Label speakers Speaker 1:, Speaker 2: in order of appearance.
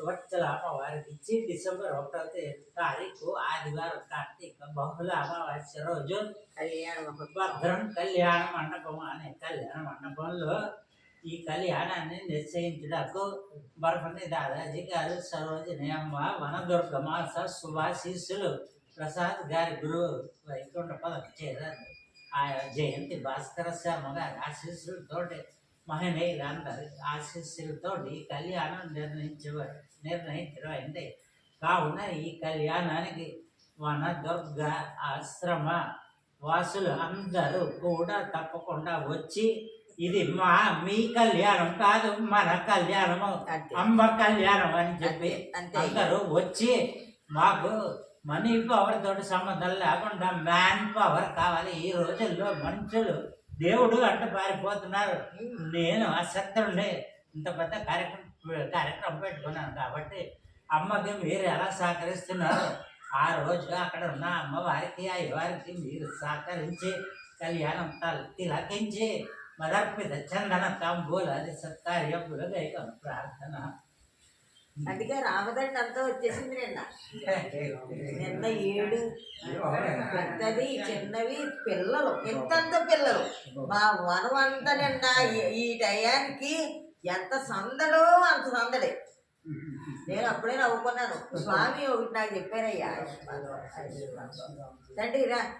Speaker 1: సువత్సల అమ్మవారికి ఇచ్చి డిసెంబర్ ఒకటో తారీఖు ఆదివారం కార్తీక బహుళ అమావాస్య రోజు.
Speaker 2: కళ్యాణం
Speaker 1: భద్రం కళ్యాణ మండపం అనే కళ్యాణ మండపంలో ఈ కళ్యాణాన్ని నిశ్చయించుటకు బర్ఫని దాదాజీ గారు సరోజిని అమ్మ వనదుర్గమాస శుభాశీస్సులు ప్రసాద్ గారి గురువు వైకుంఠ పదం చేరారు. ఆ జయంతి భాస్కర శర్మ గారి ఆశీస్సులతోటి మహనీయులందరి ఆశీస్సులతో ఈ కళ్యాణం నిర్ణయించ నిర్ణయించబడింది. కావున ఈ కళ్యాణానికి వనదుర్గ ఆశ్రమ వాసులు అందరూ కూడా తప్పకుండా వచ్చి ఇది మా మీ కళ్యాణం కాదు మన కళ్యాణము అమ్మ కళ్యాణం అని చెప్పి అందరూ వచ్చి మాకు మనీ పవర్ తోటి సంబంధం లేకుండా మ్యాన్ పవర్ కావాలి. ఈ రోజుల్లో మనుషులు దేవుడు అట్ట పారిపోతున్నారు. నేను అసక్తుడిని ఇంత పెద్ద కార్యక్రమం కార్యక్రమం పెట్టుకున్నాను కాబట్టి అమ్మకి మీరు ఎలా సహకరిస్తున్నారు? ఆ రోజు అక్కడ ఉన్న అమ్మవారికి అయ్యవారికి మీరు సహకరించి కళ్యాణం తల తిలకించి మదర్పిత చందన తాంబూలాది సత్కార్యములు గైక ప్రార్థన
Speaker 2: అందుకే రామదండ అంతా వచ్చేసింది నిన్న. నిన్న ఏడు. పెద్దవి చిన్నవి పిల్లలు. ఎంతంత పిల్లలు. మా వనం అంతా నిన్న ఈ- టయానికి ఎంత సందడో అంత సందడే. నేను అప్పుడే నవ్వుకున్నాను. స్వామి ఒకటి నాకు చెప్పారయ్యా. తండ్రి రా.